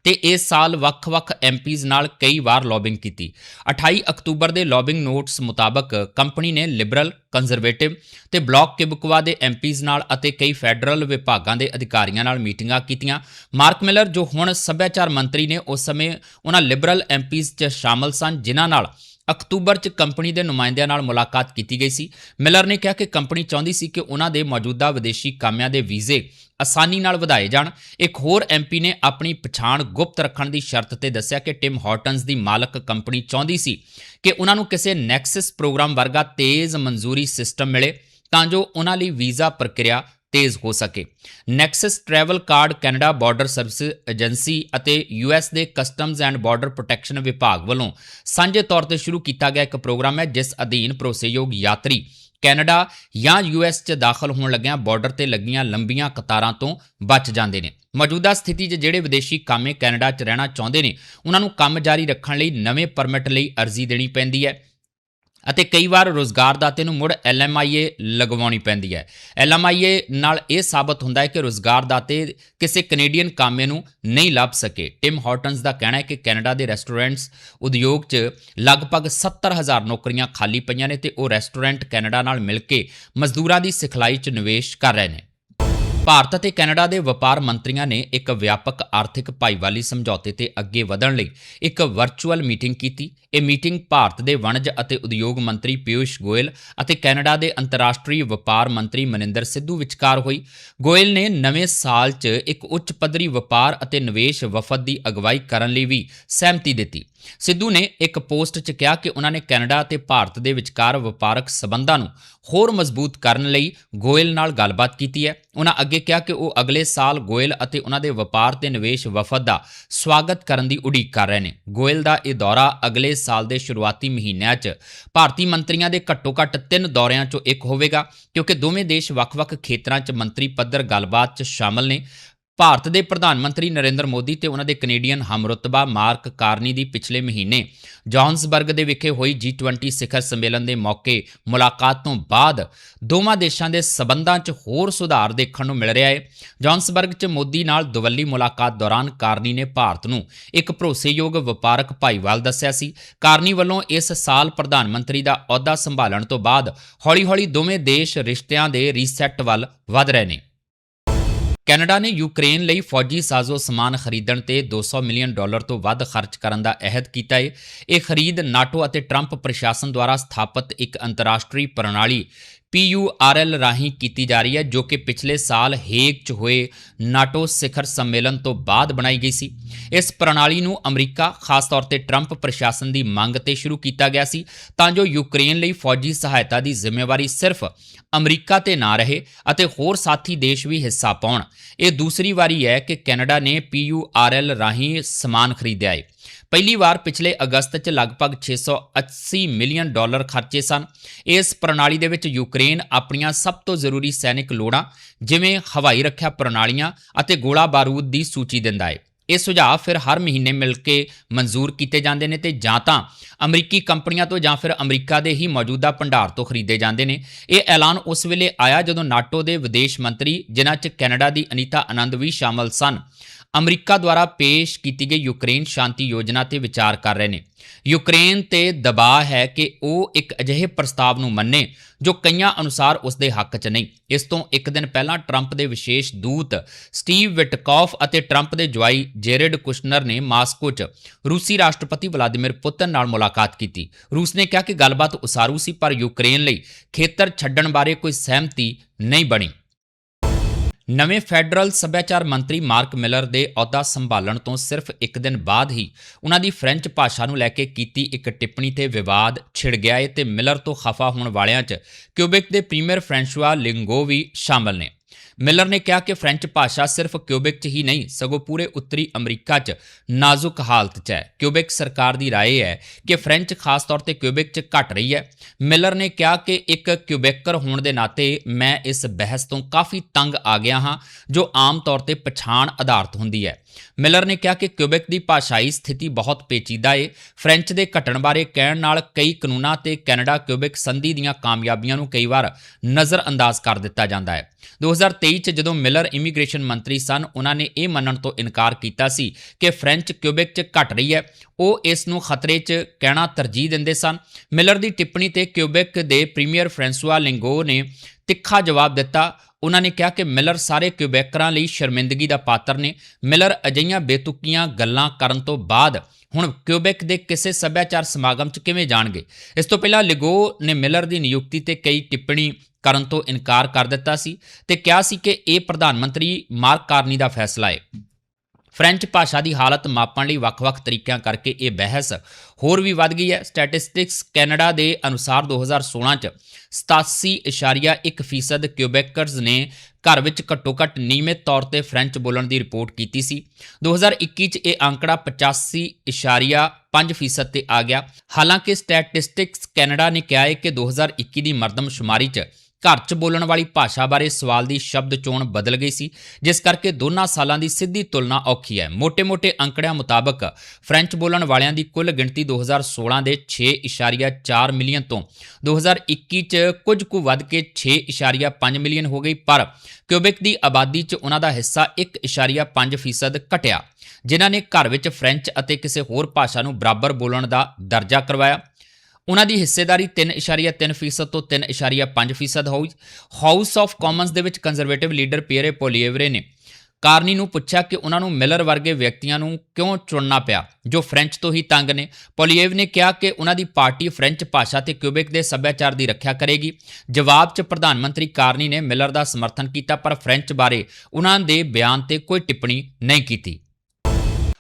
ਤੇ ਇਸ ਸਾਲ ਵੱਖ-ਵੱਖ ਐਮਪੀਜ਼ ਨਾਲ ਕਈ ਵਾਰ ਲੌਬਿੰਗ ਕੀਤੀ। 28 ਅਕਤੂਬਰ ਦੇ ਲੌਬਿੰਗ ਨੋਟਸ ਮੁਤਾਬਕ ਕੰਪਨੀ ਨੇ ਲਿਬਰਲ ਕੰਜ਼ਰਵੇਟਿਵ ਤੇ ਬਲਾਕ ਕਿਬਕਵਾ ਦੇ ਐਮਪੀਜ਼ ਨਾਲ ਅਤੇ ਕਈ ਫੈਡਰਲ ਵਿਭਾਗਾਂ ਦੇ ਅਧਿਕਾਰੀਆਂ ਨਾਲ ਮੀਟਿੰਗਾਂ ਕੀਤੀਆਂ। ਮਾਰਕ ਮਿਲਰ ਜੋ ਹੁਣ ਸੱਭਿਆਚਾਰ ਮੰਤਰੀ ਨੇ, ਉਸ ਸਮੇਂ ਉਹਨਾਂ ਲਿਬਰਲ ਐਮਪੀਜ਼ 'ਚ ਸ਼ਾਮਲ ਸਨ, ਜਿਨ੍ਹਾਂ ਨਾਲ ਅਕਤੂਬਰ 'ਚ ਕੰਪਨੀ ਦੇ ਨੁਮਾਇੰਦਿਆਂ ਨਾਲ ਮੁਲਾਕਾਤ ਕੀਤੀ ਗਈ ਸੀ। ਮਿਲਰ ਨੇ ਕਿਹਾ ਕਿ ਕੰਪਨੀ ਚਾਹੁੰਦੀ ਸੀ ਕਿ ਉਹਨਾਂ ਦੇ ਮੌਜੂਦਾ ਵਿਦੇਸ਼ੀ ਕਾਮਿਆਂ ਦੇ ਵੀਜ਼ੇ ਆਸਾਨੀ ਨਾਲ ਵਧਾਏ ਜਾਣ। ਇੱਕ ਹੋਰ ਐਮਪੀ ਨੇ ਆਪਣੀ ਪਛਾਣ ਗੁਪਤ ਰੱਖਣ ਦੀ ਸ਼ਰਤ ਤੇ ਦੱਸਿਆ ਕਿ ਟਿਮ ਹਾਰਟਨਜ਼ ਦੀ ਮਾਲਕ ਕੰਪਨੀ ਚਾਹੁੰਦੀ ਸੀ ਕਿ ਉਹਨਾਂ ਨੂੰ ਕਿਸੇ ਨੈਕਸਸ ਪ੍ਰੋਗਰਾਮ ਵਰਗਾ ਤੇਜ਼ ਮਨਜ਼ੂਰੀ ਸਿਸਟਮ ਮਿਲੇ ਤਾਂ ਜੋ ਉਹਨਾਂ ਲਈ ਵੀਜ਼ਾ ਪ੍ਰਕਿਰਿਆ ਤੇਜ਼ ਹੋ ਸਕੇ। Nexus travel card Canada border service agency ਅਤੇ ਯੂਐਸ ਦੇ ਕਸਟਮਜ਼ ਐਂਡ ਬਾਰਡਰ ਪ੍ਰੋਟੈਕਸ਼ਨ ਵਿਭਾਗ ਵੱਲੋਂ ਸਾਂਝੇ ਤੌਰ ਤੇ ਸ਼ੁਰੂ ਕੀਤਾ ਗਿਆ ਇੱਕ ਪ੍ਰੋਗਰਾਮ ਹੈ, ਜਿਸ ਅਧੀਨ ਭਰੋਸੇਯੋਗ ਯਾਤਰੀ ਕੈਨੇਡਾ ਜਾਂ ਯੂਐਸ 'ਚ ਦਾਖਲ ਹੋਣ ਲੱਗਿਆਂ ਬਾਰਡਰ ਤੇ ਲੱਗੀਆਂ ਲੰਬੀਆਂ ਕਤਾਰਾਂ ਤੋਂ ਬਚ ਜਾਂਦੇ ਨੇ। ਮੌਜੂਦਾ ਸਥਿਤੀ 'ਚ ਜਿਹੜੇ ਵਿਦੇਸ਼ੀ ਕਾਮੇ ਕੈਨੇਡਾ 'ਚ ਰਹਿਣਾ ਚਾਹੁੰਦੇ ਨੇ, ਉਹਨਾਂ ਨੂੰ ਕੰਮ ਜਾਰੀ ਰੱਖਣ ਲਈ ਨਵੇਂ ਪਰਮਿਟ ਲਈ ਅਰਜ਼ੀ ਦੇਣੀ ਪੈਂਦੀ ਹੈ। ਅਤੇ ਕਈ ਵਾਰ ਰੋਜ਼ਗਾਰਦਾਤੇ ਨੂੰ ਮੁੜ ਐਲਐਮਆਈਏ ਲਗਵਾਉਣੀ ਪੈਂਦੀ ਹੈ। ਐਲਐਮਆਈਏ ਨਾਲ ਇਹ ਸਾਬਤ ਹੁੰਦਾ ਹੈ ਕਿ ਰੋਜ਼ਗਾਰਦਾਤੇ ਕਿਸੇ ਕੈਨੇਡੀਅਨ ਕਾਮੇ ਨੂੰ ਨਹੀਂ ਲੱਭ ਸਕੇ। ਟਿਮ ਹਾਰਟਨਸ ਦਾ ਕਹਿਣਾ ਹੈ ਕਿ ਕੈਨੇਡਾ ਦੇ ਰੈਸਟੋਰੈਂਟਸ ਉਦਯੋਗ 'ਚ ਲਗਭਗ 70000 ਨੌਕਰੀਆਂ ਖਾਲੀ ਪਈਆਂ ਨੇ ਤੇ ਉਹ ਰੈਸਟੋਰੈਂਟ ਕੈਨੇਡਾ ਨਾਲ ਮਿਲ ਕੇ ਮਜ਼ਦੂਰਾਂ ਦੀ ਸਿਖਲਾਈ 'ਚ ਨਿਵੇਸ਼ ਕਰ ਰਹੇ ਨੇ। ਭਾਰਤ ਅਤੇ ਕੈਨੇਡਾ ਦੇ ਵਪਾਰ ਮੰਤਰੀਆਂ ਨੇ ਇੱਕ ਵਿਆਪਕ ਆਰਥਿਕ ਭਾਈਵਾਲੀ ਸਮਝੌਤੇ ਤੇ ਅੱਗੇ ਵਧਣ ਲਈ ਇੱਕ ਵਰਚੁਅਲ ਮੀਟਿੰਗ ਕੀਤੀ। ਇਹ ਮੀਟਿੰਗ ਭਾਰਤ ਦੇ ਵਣਜ ਅਤੇ ਉਦਯੋਗ ਮੰਤਰੀ ਪਿਊਸ਼ ਗੋਇਲ ਅਤੇ ਕੈਨੇਡਾ ਦੇ ਅੰਤਰਰਾਸ਼ਟਰੀ ਵਪਾਰ ਮੰਤਰੀ ਮਨਿੰਦਰ ਸਿੱਧੂ ਵਿਚਕਾਰ ਹੋਈ। ਗੋਇਲ ਨੇ ਨਵੇਂ ਸਾਲ 'ਚ ਇੱਕ ਉੱਚ ਪੱਧਰੀ ਵਪਾਰ ਅਤੇ ਨਿਵੇਸ਼ ਵਫਦ ਦੀ ਅਗਵਾਈ ਕਰਨ ਲਈ ਵੀ ਸਹਿਮਤੀ ਦਿੱਤੀ। ਸਿੱਧੂ ਨੇ ਇੱਕ ਪੋਸਟ 'ਚ ਕਿਹਾ ਕਿ ਉਹਨਾਂ ਨੇ ਕੈਨੇਡਾ ਅਤੇ ਭਾਰਤ ਦੇ ਵਿਚਕਾਰ ਵਪਾਰਕ ਸਬੰਧਾਂ ਨੂੰ ਹੋਰ ਮਜ਼ਬੂਤ ਕਰਨ ਲਈ ਗੋਇਲ ਨਾਲ ਗੱਲਬਾਤ ਕੀਤੀ ਹੈ। ਉਹਨਾਂ ਅੱਗੇ ਕਿਹਾ ਕਿ ਉਹ ਅਗਲੇ ਸਾਲ ਗੋਇਲ ਅਤੇ ਉਹਨਾਂ ਦੇ ਵਪਾਰ ਤੇ ਨਿਵੇਸ਼ ਵਫਦ ਦਾ ਸਵਾਗਤ ਕਰਨ ਦੀ ਉਡੀਕ ਕਰ ਰਹੇ ਨੇ। ਗੋਇਲ ਦਾ ਇਹ ਦੌਰਾ ਅਗਲੇ ਸਾਲ ਦੇ ਸ਼ੁਰੂਆਤੀ ਮਹੀਨਿਆਂ 'ਚ ਭਾਰਤੀ ਮੰਤਰੀਆਂ ਦੇ ਘੱਟੋ-ਘੱਟ ਤਿੰਨ ਦੌਰਿਆਂ 'ਚੋਂ ਇੱਕ ਹੋਵੇਗਾ, ਕਿਉਂਕਿ ਦੋਵੇਂ ਦੇਸ਼ ਵੱਖ-ਵੱਖ ਖੇਤਰਾਂ 'ਚ ਮੰਤਰੀ ਪੱਧਰ ਗੱਲਬਾਤ 'ਚ ਸ਼ਾਮਲ ਨੇ। ਭਾਰਤ ਦੇ ਪ੍ਰਧਾਨ ਮੰਤਰੀ ਨਰਿੰਦਰ ਮੋਦੀ ਤੇ ਉਹਨਾਂ ਦੇ ਕੈਨੇਡੀਅਨ ਹਮਰੁਤਬਾ ਮਾਰਕ ਕਾਰਨੀ ਦੀ ਪਿਛਲੇ ਮਹੀਨੇ ਜੌਹਨਸਬਰਗ ਦੇ ਵਿਖੇ ਹੋਈ G20 ਸਿਖਰ ਸੰਮੇਲਨ ਦੇ ਮੌਕੇ ਮੁਲਾਕਾਤ ਤੋਂ ਬਾਅਦ ਦੋਵਾਂ ਦੇਸ਼ਾਂ ਦੇ ਸਬੰਧਾਂ 'ਚ ਹੋਰ ਸੁਧਾਰ ਦੇਖਣ ਨੂੰ ਮਿਲ ਰਿਹਾ ਹੈ ਜੌਹਨਸਬਰਗ 'ਚ ਮੋਦੀ ਨਾਲ ਦੁਵੱਲੀ ਮੁਲਾਕਾਤ ਦੌਰਾਨ ਕਾਰਨੀ ਨੇ ਭਾਰਤ ਨੂੰ ਇੱਕ ਭਰੋਸੇਯੋਗ ਵਪਾਰਕ ਭਾਈਵਾਲ ਦੱਸਿਆ ਸੀ। ਕਾਰਨੀ ਵੱਲੋਂ ਇਸ ਸਾਲ ਪ੍ਰਧਾਨ ਮੰਤਰੀ ਦਾ ਅਹੁਦਾ ਸੰਭਾਲਣ ਤੋਂ ਬਾਅਦ ਹੌਲੀ-ਹੌਲੀ ਦੋਵੇਂ ਦੇਸ਼ ਰਿਸ਼ਤਿਆਂ ਦੇ ਰੀਸੈਟ ਵੱਲ ਵਧ ਰਹੇ ਨੇ। ਕੈਨੇਡਾ ਨੇ ਯੂਕਰੇਨ ਲਈ ਫੌਜੀ ਸਾਜ਼ੋ ਸਮਾਨ ਖਰੀਦਣ ਤੇ 200 ਮਿਲੀਅਨ ਡਾਲਰ ਤੋਂ ਵੱਧ ਖਰਚ ਕਰਨ ਦਾ ਅਹਿਦ ਕੀਤਾ ਹੈ ਇਹ ਖਰੀਦ ਨਾਟੋ ਅਤੇ ਟਰੰਪ ਪ੍ਰਸ਼ਾਸਨ ਦੁਆਰਾ ਸਥਾਪਿਤ ਇੱਕ ਅੰਤਰਰਾਸ਼ਟਰੀ ਪ੍ਰਣਾਲੀ PURL ਰਾਹੀਂ ਕੀਤੀ ਜਾ ਰਹੀ ਹੈ, ਜੋ ਕਿ ਪਿਛਲੇ ਸਾਲ ਹੇਗ 'ਚ ਹੋਏ ਨਾਟੋ ਸਿਖਰ ਸੰਮੇਲਨ ਤੋਂ ਬਾਅਦ ਬਣਾਈ ਗਈ ਸੀ। ਇਸ ਪ੍ਰਣਾਲੀ ਨੂੰ ਅਮਰੀਕਾ, ਖਾਸ ਤੌਰ ਤੇ ਟਰੰਪ ਪ੍ਰਸ਼ਾਸਨ ਦੀ ਮੰਗ ਤੇ ਸ਼ੁਰੂ ਕੀਤਾ ਗਿਆ ਸੀ। ਤਾਂ ਜੋ ਯੂਕਰੇਨ ਲਈ ਫੌਜੀ ਸਹਾਇਤਾ ਦੀ ਜ਼ਿੰਮੇਵਾਰੀ ਸਿਰਫ ਅਮਰੀਕਾ ਤੇ ਨਾ ਰਹੇ ਅਤੇ ਹੋਰ ਸਾਥੀ ਦੇਸ਼ ਵੀ ਹਿੱਸਾ ਪਾਉਣ। ਇਹ ਦੂਸਰੀ ਵਾਰੀ ਹੈ ਕਿ ਕੈਨੇਡਾ ਨੇ PURL ਰਾਹੀਂ ਸਮਾਨ ਖਰੀਦਿਆ ਹੈ ਪਹਿਲੀ ਵਾਰ ਪਿਛਲੇ ਅਗਸਤ 'ਚ ਲਗਭਗ 680 ਮਿਲੀਅਨ ਡਾਲਰ ਖਰਚੇ ਸਨ। ਇਸ ਪ੍ਰਣਾਲੀ ਦੇ ਵਿੱਚ ਯੂਕਰੇਨ ਆਪਣੀਆਂ ਸਭ ਤੋਂ ਜ਼ਰੂਰੀ ਸੈਨਿਕ ਲੋੜਾਂ, ਜਿਵੇਂ ਹਵਾਈ ਰੱਖਿਆ ਪ੍ਰਣਾਲੀਆਂ ਅਤੇ ਗੋਲਾ ਬਾਰੂਦ ਦੀ ਸੂਚੀ ਦਿੰਦਾ ਹੈ। ਇਹ ਸੁਝਾਅ ਫਿਰ ਹਰ ਮਹੀਨੇ ਮਿਲ ਕੇ ਮਨਜ਼ੂਰ ਕੀਤੇ ਜਾਂਦੇ ਨੇ ਤੇ ਜਾਂ ਤਾਂ ਅਮਰੀਕੀ ਕੰਪਨੀਆਂ ਤੋਂ ਜਾਂ ਫਿਰ ਅਮਰੀਕਾ ਦੇ ਹੀ ਮੌਜੂਦਾ ਭੰਡਾਰ ਤੋਂ ਖਰੀਦੇ ਜਾਂਦੇ ਨੇ। ਇਹ ਐਲਾਨ ਉਸ ਵੇਲੇ ਆਇਆ ਜਦੋਂ ਨਾਟੋ ਦੇ ਵਿਦੇਸ਼ ਮੰਤਰੀ, ਜਿਨ੍ਹਾਂ 'ਚ ਕੈਨੇਡਾ ਦੀ ਅਨੀਤਾ ਆਨੰਦ ਵੀ ਸ਼ਾਮਲ ਸਨ। ਅਮਰੀਕਾ ਦੁਆਰਾ ਪੇਸ਼ ਕੀਤੀ ਗਈ ਯੂਕਰੇਨ ਸ਼ਾਂਤੀ ਯੋਜਨਾ ਤੇ ਵਿਚਾਰ ਕਰ ਰਹੇ ਨੇ। ਯੂਕਰੇਨ ਤੇ ਦਬਾਅ ਹੈ ਕਿ ਉਹ ਇੱਕ ਅਜਿਹੇ ਪ੍ਰਸਤਾਵ ਨੂੰ ਮੰਨੇ ਜੋ ਕਈਆਂ ਅਨੁਸਾਰ ਉਸ ਦੇ ਹੱਕ 'ਚ ਨਹੀਂ। ਇਸ ਤੋਂ ਇੱਕ ਦਿਨ ਪਹਿਲਾਂ ਟਰੰਪ ਦੇ ਵਿਸ਼ੇਸ਼ ਦੂਤ ਸਟੀਵ ਵਿਟਕੌਫ ਅਤੇ ਟਰੰਪ ਦੇ ਜਵਾਈ ਜੇਰਡ ਕੁਸ਼ਨਰ ਨੇ ਮਾਸਕੋ 'ਚ ਰੂਸੀ ਰਾਸ਼ਟਰਪਤੀ ਵਲਾਦੀਮੀਰ ਪੁਤਨ ਨਾਲ ਮੁਲਾਕਾਤ ਕੀਤੀ। ਰੂਸ ਨੇ ਕਿਹਾ ਕਿ ਗੱਲਬਾਤ ਉਸਾਰੂ ਸੀ, ਪਰ ਯੂਕਰੇਨ ਲਈ ਖੇਤਰ ਛੱਡਣ ਬਾਰੇ ਕੋਈ ਸਹਿਮਤੀ ਨਹੀਂ ਬਣੀ। ਨਵੇਂ ਫੈਡਰਲ ਸੱਭਿਆਚਾਰ ਮੰਤਰੀ ਮਾਰਕ ਮਿਲਰ ਦੇ ਅਹੁਦਾ ਸੰਭਾਲਣ ਤੋਂ ਸਿਰਫ ਇੱਕ ਦਿਨ ਬਾਅਦ ਹੀ ਉਹਨਾਂ ਦੀ ਫ੍ਰੈਂਚ ਭਾਸ਼ਾ ਨੂੰ ਲੈ ਕੇ ਕੀਤੀ ਇੱਕ ਟਿੱਪਣੀ ਤੇ ਵਿਵਾਦ ਛਿੜ ਗਿਆ ਹੈ ਤੇ ਮਿਲਰ ਤੋਂ ਖਫਾ ਹੋਣ ਵਾਲਿਆਂ 'ਚ ਕਿਊਬਿਕ ਦੇ ਪ੍ਰੀਮੀਅਰ ਫ੍ਰੈਂਸ਼ਵਾ ਲਿੰਗੋ ਵੀ ਸ਼ਾਮਲ ਨੇ। ਮਿਲਰ ਨੇ ਕਿਹਾ ਕਿ ਫ੍ਰੈਂਚ ਭਾਸ਼ਾ ਸਿਰਫ ਕਿਊਬਿਕ 'ਚ ਹੀ ਨਹੀਂ ਸਗੋਂ ਪੂਰੇ ਉੱਤਰੀ ਅਮਰੀਕਾ 'ਚ ਨਾਜ਼ੁਕ ਹਾਲਤ 'ਚ ਹੈ ਕਿਊਬਿਕ ਸਰਕਾਰ ਦੀ رائے ਹੈ ਕਿ ਫ੍ਰੈਂਚ ਖਾਸ ਤੌਰ ਤੇ ਕਿਊਬਿਕ 'ਚ ਘਟ ਰਹੀ ਹੈ ਮਿਲਰ ਨੇ ਕਿਹਾ ਕਿ ਇੱਕ ਕਿਊਬੇਕਰ ਹੋਣ ਦੇ ਨਾਤੇ ਮੈਂ ਇਸ ਬਹਿਸ ਤੋਂ ਕਾਫੀ ਤੰਗ ਆ ਗਿਆ ਹਾਂ ਜੋ ਆਮ ਤੌਰ ਤੇ ਪਛਾਣ ਆਧਾਰਿਤ ਹੁੰਦੀ ਹੈ ਮਿਲਰ ਨੇ ਕਿਹਾ ਕਿ ਕਿਊਬਿਕ ਦੀ ਭਾਸ਼ਾਈ ਸਥਿਤੀ ਬਹੁਤ ਪੇਚੀਦਾ ਹੈ ਫ੍ਰੈਂਚ ਦੇ ਘਟਣ ਬਾਰੇ ਕਹਿਣ ਨਾਲ ਕਈ ਕਾਨੂੰਨਾਂ ਤੇ ਕੈਨੇਡਾ ਕਿਊਬਿਕ ਸੰਧੀ ਦੀਆਂ ਕਾਮਯਾਬੀਆਂ ਨੂੰ ਕਈ ਵਾਰ ਨਜ਼ਰਅੰਦਾਜ਼ ਕਰ ਦਿੱਤਾ ਜਾਂਦਾ ਹੈ 2023 ਚ ਜਦੋਂ ਮਿਲਰ ਇਮੀਗ੍ਰੇਸ਼ਨ ਮੰਤਰੀ ਸਨ, ਉਹਨਾਂ ਨੇ ਇਹ ਮੰਨਣ ਤੋਂ ਇਨਕਾਰ ਕੀਤਾ ਸੀ ਕਿ ਫ੍ਰੈਂਚ ਕਿਊਬਿਕ ਚ ਘਟ ਰਹੀ ਹੈ। ਉਹ ਇਸ ਨੂੰ ਖਤਰੇ 'ਚ ਕਹਿਣਾ ਤਰਜੀਹ ਦਿੰਦੇ ਸਨ। ਮਿਲਰ ਦੀ ਟਿੱਪਣੀ ਤੇ ਕਿਊਬਿਕ ਦੇ ਪ੍ਰੀਮੀਅਰ ਫ੍ਰੈਂਸਵਾ ਲਿੰਗੋ ਨੇ ਤਿੱਖਾ ਜਵਾਬ ਦਿੱਤਾ। ਉਹਨਾਂ ਨੇ ਕਿਹਾ ਕਿ ਮਿਲਰ ਸਾਰੇ ਕਿਊਬੈਕਰਾਂ ਲਈ ਸ਼ਰਮਿੰਦਗੀ ਦਾ ਪਾਤਰ ਨੇ। ਮਿਲਰ ਅਜਈਆਂ ਬੇਤੁਕੀਆਂ ਗੱਲਾਂ ਕਰਨ ਤੋਂ ਬਾਅਦ ਹੁਣ ਕਿਊਬੈਕ ਦੇ ਕਿਸੇ ਸੱਭਿਆਚਾਰ ਸਮਾਗਮ 'ਚ ਕਿਵੇਂ ਜਾਣਗੇ? ਇਸ ਤੋਂ ਪਹਿਲਾਂ ਲਿਗੋ ਨੇ ਮਿਲਰ ਦੀ ਨਿਯੁਕਤੀ ਤੇ ਕਈ ਟਿੱਪਣੀ ਕਰਨ ਤੋਂ ਇਨਕਾਰ ਕਰ ਦਿੱਤਾ ਸੀ ਤੇ ਕਿਹਾ ਸੀ ਕਿ ਇਹ ਪ੍ਰਧਾਨ ਮੰਤਰੀ ਮਾਰਕ ਕਾਰਨੀ ਦਾ ਫੈਸਲਾ ਹੈ ਫ੍ਰੈਂਚ ਭਾਸ਼ਾ ਦੀ ਹਾਲਤ ਮਾਪਣ ਲਈ ਵੱਖ-ਵੱਖ ਤਰੀਕਿਆਂ ਕਰਕੇ ਇਹ ਬਹਿਸ ਹੋਰ ਵੀ ਵੱਧ ਗਈ ਹੈ। ਸਟੈਟਿਸਟਿਕਸ ਕੈਨੇਡਾ ਦੇ ਅਨੁਸਾਰ 2016 ਚ 87.1% ਕਿਊਬੈਕਰਸ ਨੇ ਘਰ ਵਿੱਚ ਘੱਟੋ-ਘੱਟ ਨਿਯਮਿਤ ਤੌਰ ਤੇ ਫ੍ਰੈਂਚ ਬੋਲਣ ਦੀ ਰਿਪੋਰਟ ਕੀਤੀ ਸੀ। 2021 ਚ ਇਹ ਅੰਕੜਾ 85.5% ਤੇ ਆ ਗਿਆ। ਹਾਲਾਂਕਿ ਸਟੈਟਿਸਟਿਕਸ ਕੈਨੇਡਾ ਨੇ ਕਿਹਾ ਹੈ ਕਿ 2021 ਦੀ ਮਰਦਮਸ਼ੁਮਾਰੀ ਚ ਘਰ 'ਚ ਬੋਲਣ ਵਾਲੀ ਭਾਸ਼ਾ ਬਾਰੇ ਸਵਾਲ ਦੀ ਸ਼ਬਦ ਚੋਣ ਬਦਲ ਗਈ ਸੀ, ਜਿਸ ਕਰਕੇ ਦੋਨਾਂ ਸਾਲਾਂ ਦੀ ਸਿੱਧੀ ਤੁਲਨਾ ਔਖੀ ਹੈ। ਮੋٹے-ਮੋٹے ਅੰਕੜਿਆਂ ਮੁਤਾਬਕ ਫ੍ਰੈਂਚ ਬੋਲਣ ਵਾਲਿਆਂ ਦੀ ਕੁੱਲ ਗਿਣਤੀ 2016 ਦੇ 6.4 ਮਿਲੀਅਨ ਤੋਂ 2021 'ਚ ਕੁਝ ਕੁ ਵੱਧ ਕੇ 6.5 ਮਿਲੀਅਨ ਹੋ ਗਈ, ਪਰ ਕਿਊਬਿਕ ਦੀ ਆਬਾਦੀ 'ਚ ਉਹਨਾਂ ਦਾ ਹਿੱਸਾ 1.5% ਘਟਿਆ, ਜਿਨ੍ਹਾਂ ਨੇ ਘਰ ਵਿੱਚ ਫ੍ਰੈਂਚ ਅਤੇ ਕਿਸੇ ਹੋਰ ਭਾਸ਼ਾ ਨੂੰ ਬਰਾਬਰ ਬੋਲਣ ਦਾ ਦਰਜਾ ਕਰਵਾਇਆ। ਉਹਨਾਂ ਦੀ ਹਿੱਸੇਦਾਰੀ 3.3% ਤੋਂ 3.5% ਹੋਈ ਹਾਊਸ ਆਫ ਕਾਮਨਸ ਦੇ ਵਿੱਚ ਕੰਜ਼ਰਵੇਟਿਵ ਲੀਡਰ ਪੀਅਰੇ ਪੋਲੀਏਵਰੇ ਨੇ ਕਾਰਨੀ ਨੂੰ ਪੁੱਛਿਆ ਕਿ ਉਹਨਾਂ ਨੂੰ ਮਿਲਰ ਵਰਗੇ ਵਿਅਕਤੀਆਂ ਨੂੰ ਕਿਉਂ ਚੁਣਨਾ ਪਿਆ, ਜੋ ਫ੍ਰੈਂਚ ਤੋਂ ਹੀ ਤੰਗ ਨੇ। ਪੋਲੀਏਵ ਨੇ ਕਿਹਾ ਕਿ ਉਹਨਾਂ ਦੀ ਪਾਰਟੀ ਫ੍ਰੈਂਚ ਭਾਸ਼ਾ ਤੇ ਕਿਊਬਿਕ ਦੇ ਸੱਭਿਆਚਾਰ ਦੀ ਰੱਖਿਆ ਕਰੇਗੀ। ਜਵਾਬ 'ਚ ਪ੍ਰਧਾਨ ਮੰਤਰੀ ਕਾਰਨੀ ਨੇ ਮਿਲਰ ਦਾ ਸਮਰਥਨ ਕੀਤਾ, ਪਰ ਫ੍ਰੈਂਚ ਬਾਰੇ ਉਹਨਾਂ ਦੇ ਬਿਆਨ ਤੇ ਕੋਈ ਟਿੱਪਣੀ ਨਹੀਂ ਕੀਤੀ।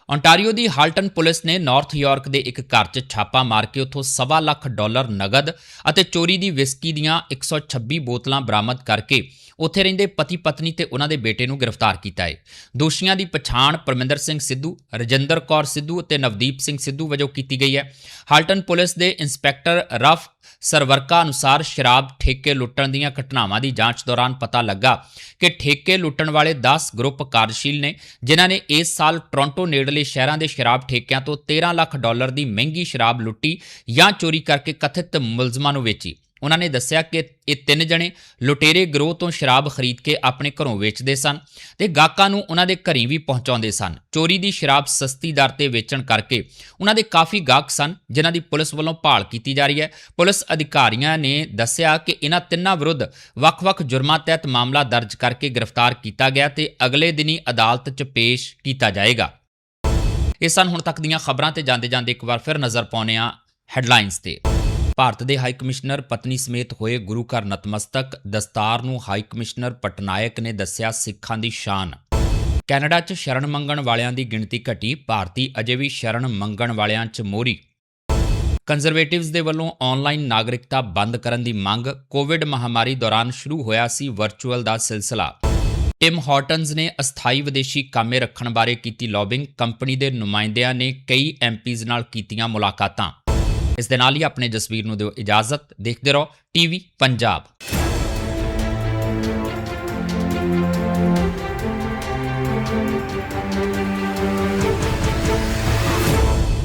ਓਨਟਾਰੀਓ ਦੀ ਹਾਲਟਨ ਪੁਲਿਸ ਨੇ ਨਾਰਥ ਯਾਰਕ ਦੇ ਇੱਕ ਘਰ 'ਚ ਛਾਪਾ ਮਾਰ ਕੇ ਉੱਥੋਂ ਸਵਾ ਲੱਖ ਡਾਲਰ ਨਗਦ ਅਤੇ ਚੋਰੀ ਦੀ ਵਿਸਕੀ ਦੀਆਂ 126 ਬੋਤਲਾਂ ਬਰਾਮਦ ਕਰਕੇ ਉੱਥੇ ਰਹਿੰਦੇ ਪਤੀ ਪਤਨੀ ਤੇ ਉਹਨਾਂ ਦੇ ਬੇਟੇ ਨੂੰ ਗ੍ਰਿਫਤਾਰ ਕੀਤਾ ਹੈ। ਦੋਸ਼ੀਆਂ ਦੀ ਪਛਾਣ ਪਰਮਿੰਦਰ ਸਿੰਘ ਸਿੱਧੂ, ਰਜਿੰਦਰ ਕੌਰ ਸਿੱਧੂ ਅਤੇ ਨਵਦੀਪ ਸਿੰਘ ਸਿੱਧੂ ਵਜੋਂ ਕੀਤੀ ਗਈ ਹੈ। ਹਾਲਟਨ ਪੁਲਿਸ ਦੇ ਇੰਸਪੈਕਟਰ ਰਫ ਸਰਵਰਕਾ ਅਨੁਸਾਰ ਸ਼ਰਾਬ ਠੇਕੇ ਲੁੱਟਣ ਦੀਆਂ ਘਟਨਾਵਾਂ ਦੀ ਜਾਂਚ ਦੌਰਾਨ ਪਤਾ ਲੱਗਾ ਕਿ ਠੇਕੇ ਲੁੱਟਣ ਵਾਲੇ 10 ਗਰੁੱਪ ਕਾਰਜਸ਼ੀਲ ਨੇ, ਜਿਨ੍ਹਾਂ ਨੇ ਇਸ ਸਾਲ ਟੋਰਾਂਟੋ ਨੇੜਲੇ ਸ਼ਹਿਰਾਂ ਦੇ ਸ਼ਰਾਬ ਠੇਕਿਆਂ ਤੋਂ 13 ਲੱਖ ਡਾਲਰ ਦੀ ਮਹਿੰਗੀ ਸ਼ਰਾਬ ਲੁੱਟੀ ਜਾਂ ਚੋਰੀ ਕਰਕੇ ਕਥਿਤ ਮੁਲਜ਼ਮਾਂ ਨੂੰ ਵੇਚੀ। ਉਹਨਾਂ ਨੇ ਦੱਸਿਆ ਕਿ ਇਹ ਤਿੰਨ ਜਣੇ ਲੁਟੇਰੇ ਗਰੋਹ ਤੋਂ ਸ਼ਰਾਬ ਖਰੀਦ ਕੇ ਆਪਣੇ ਘਰੋਂ ਵੇਚਦੇ ਸਨ ਤੇ ਗਾਹਕਾਂ ਨੂੰ ਉਹਨਾਂ ਦੇ ਘਰੀ ਵੀ ਪਹੁੰਚਾਉਂਦੇ ਸਨ। ਚੋਰੀ ਦੀ ਸ਼ਰਾਬ ਸਸਤੀ ਦਰ ਤੇ ਵੇਚਣ ਕਰਕੇ ਉਹਨਾਂ ਦੇ ਕਾਫੀ ਗਾਹਕ ਸਨ, ਜਿਨ੍ਹਾਂ ਦੀ ਪੁਲਿਸ ਵੱਲੋਂ ਭਾਲ ਕੀਤੀ ਜਾ ਰਹੀ ਹੈ। ਪੁਲਿਸ ਅਧਿਕਾਰੀਆਂ ਨੇ ਦੱਸਿਆ ਕਿ ਇਹਨਾਂ ਤਿੰਨਾਂ ਵਿਰੁੱਧ ਵੱਖ-ਵੱਖ ਜੁਰਮਾਂ ਤਹਿਤ ਮਾਮਲਾ ਦਰਜ ਕਰਕੇ ਗ੍ਰਿਫਤਾਰ ਕੀਤਾ ਗਿਆ ਤੇ ਅਗਲੇ ਦਿਨੀ ਅਦਾਲਤ 'ਚ ਪੇਸ਼ ਕੀਤਾ ਜਾਏਗਾ। ਇਹ ਸਨ ਹੁਣ ਤੱਕ ਦੀਆਂ ਖਬਰਾਂ ਤੇ ਜਾਂਦੇ ਜਾਂਦੇ ਇੱਕ ਵਾਰ ਫਿਰ ਨਜ਼ਰ ਪਾਉਂਦੇ ਹਾਂ ਹੈਡਲਾਈਨਸ ਤੇ। ਭਾਰਤ ਦੇ ਹਾਈ ਕਮਿਸ਼ਨਰ ਪਤਨੀ ਸਮੇਤ ਹੋਏ ਗੁਰੂ ਘਰ ਨਤਮਸਤਕ ਦਸਤਾਰ ਨੂੰ ਹਾਈ ਕਮਿਸ਼ਨਰ ਪਟਨਾਇਕ ਨੇ ਦੱਸਿਆ ਸਿੱਖਾਂ ਦੀ ਸ਼ਾਨ। ਕੈਨੇਡਾ 'ਚ ਸ਼ਰਨ ਮੰਗਣ ਵਾਲਿਆਂ ਦੀ ਗਿਣਤੀ ਘਟੀ, ਭਾਰਤੀ ਅਜੇ ਵੀ ਸ਼ਰਨ ਮੰਗਣ ਵਾਲਿਆਂ 'ਚ ਮੋਰੀ ਕੰਜ਼ਰਵੇਟਿਵਸ ਦੇ ਵੱਲੋਂ ਆਨਲਾਈਨ ਨਾਗਰਿਕਤਾ ਬੰਦ ਕਰਨ ਦੀ ਮੰਗ, ਕੋਵਿਡ ਮਹਾਮਾਰੀ ਦੌਰਾਨ ਸ਼ੁਰੂ ਹੋਇਆ ਸੀ ਵਰਚੁਅਲ ਦਾ ਸਿਲਸਿਲਾ। ਟਿਮ ਹਾਰਟਨਸ ਨੇ ਅਸਥਾਈ ਵਿਦੇਸ਼ੀ ਕਾਮੇ ਰੱਖਣ ਬਾਰੇ ਕੀਤੀ ਲੌਬਿੰਗ ਕੰਪਨੀ ਦੇ ਨੁਮਾਇੰਦਿਆਂ ਨੇ ਕਈ ਐਮਪੀਜ਼ ਨਾਲ ਕੀਤੀਆਂ ਮੁਲਾਕਾਤਾਂ। ਇਸ ਦੇ ਨਾਲ ਹੀ ਆਪਣੇ ਜਸਵੀਰ ਨੂੰ ਦਿਓ ਇਜਾਜ਼ਤ, ਦੇਖਦੇ ਰਹੋ, ਟੀਵੀ ਪੰਜਾਬ।